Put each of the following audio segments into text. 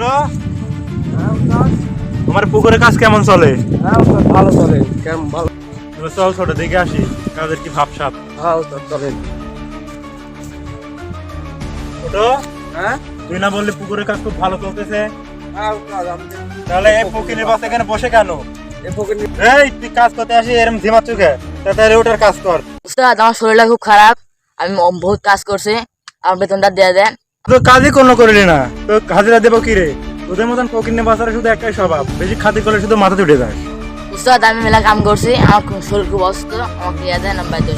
ছোট। তোমার কাজ কেমন চলে? ভালো চলে কেমন ভালো চল ছোট, দেখে আসি কাজের কি ভাবসাব। হ্যাঁ ওস্তাদ চলে ছোট হ্যাঁ তুই না বললি পুকুরের কাজ খুব ভালো চলতেছে তাহলে এই বাস এখানে বসে কেন? এই কাজ করতে আসি এরম কাজ কর। আমার খুব খারাপ। আমি বহুত কাজ করছি। বেতনটা দিয়ে দেন। তো কাজই কোনো করলি না। তো হাজিরা দেবো কি রে? তোদের মতন ফকিনের বাসারে শুধু একটাই স্বভাব বেশি খাতি করলে শুধু মাথা উঠে যায়। উস্তাদ আমি মেলা কাম করছি আমার খুব শরীর খুব অসুস্থ আমাকে দেন আমি বাইরে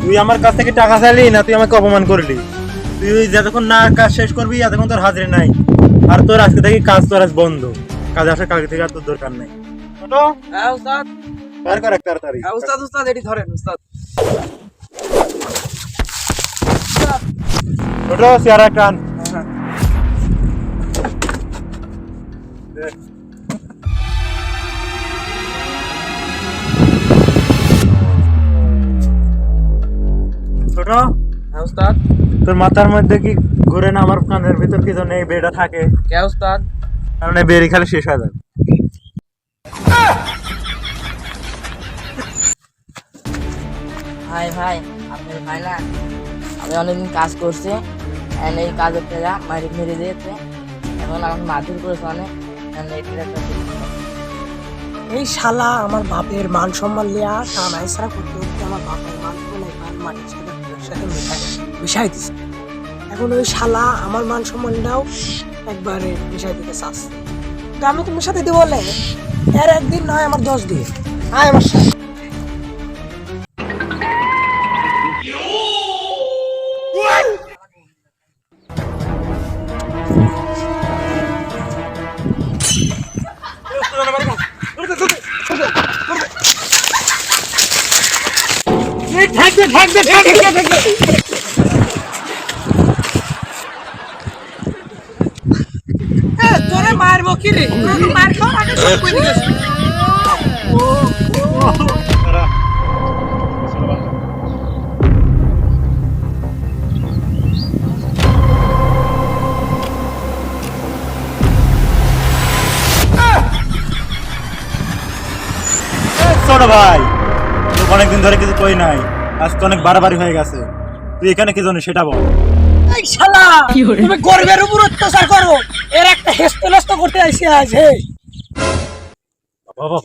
তুই আমার কাছ থেকে টাকা চাইলি না তুই আমাকে অপমান করলি? তুই যতক্ষণ না কাজ শেষ করবি এতক্ষণ তোর হাজিরা নাই। আর তোর আজকে থেকে কাজ তোর আজ বন্ধ। কাজ আসার কালকে থেকে আর তোর দরকার নেই। ছোট? হ্যাঁ ওস্তাদ বার কর এক তাড়াতাড়ি। হ্যাঁ ওস্তাদ ওস্তাদ এটি ধরেন ওস্তাদ ছোট চেয়ার একটা আন। ছোট হ্যাঁ ওস্তাদ। তোর মাথার মধ্যে কি ঘুরে না আমার কানের ভিতর কি জন্য এই বেড়া থাকে? কে ওস্তাদ? কারণ এই বেরি খালি শেষ হয়ে যাবে। ভাই ভাই আপনার ভাই না আমি অনেকদিন কাজ করছি। And এই কাজের টাকা মারি মেরে দিয়েছে। এখন আমাকে মারধর করেছে অনেক। এই শালা আমার বাপের মান সম্মান লিয়া টানা ইসরা করতে করতে আমার বাপের মান সম্মান একবার মাটির সাথে সাথে মিশাই দিছে। এখন ওই শালা আমার মান সম্মানটাও একবারে মিশাই দিতে চাচ্ছে। তো আমি তো মিশাতে দিব বলে, এর একদিন নয়, আমার দশ দিন। আয় আমার সাথে। তোরে মারবো কি রে? মার খাওয়ার আগে সব কই দিয়েছ ছোট ভাই অনেকদিন ধরে কিছু কই নাই। আজ তো অনেক বাড়াবাড়ি হয়ে গেছে। তুই এখানে কি জানিস সেটা বল। এই শালা তুমি গরিবের উপর অত্যাচার করো। এর একটা হেস্ত নষ্ট করতে আইসি আজ হে। বাবা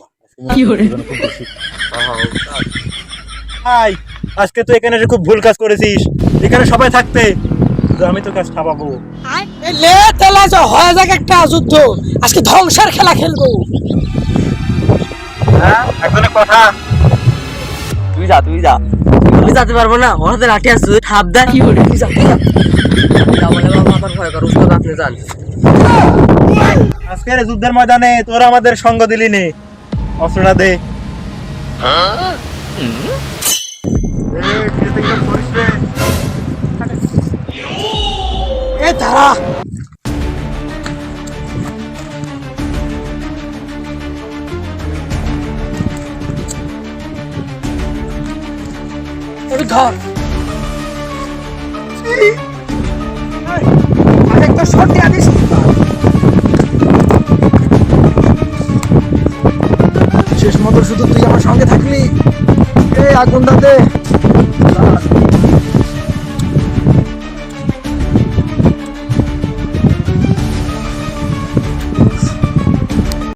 আজকে তুই এখানে খুব ভুল কাজ করেছিস এখানে সবাই থাকতে আমি তো কাজ এই লে তেলা যা হয়ে যাক একটা যুদ্ধ। আজকে ধ্বংসের খেলা খেলব। হ্যাঁ একজনের কথা। তুই যা তুই যা। আমি যেতে পারব না ওর হাতে লাঠি আছে সাবধান কি করে তুই যা, তুই যা। বলে ভয় কর উস্তাদ আপনি যান আজকের যুদ্ধের ময়দানে তোরা আমাদের সঙ্গ দিলি নে। অস্ত্রটা দে। এ, কি ধর। শেষ মতো শুধু তুই আমার সঙ্গে থাকলি এই আগুনটা দে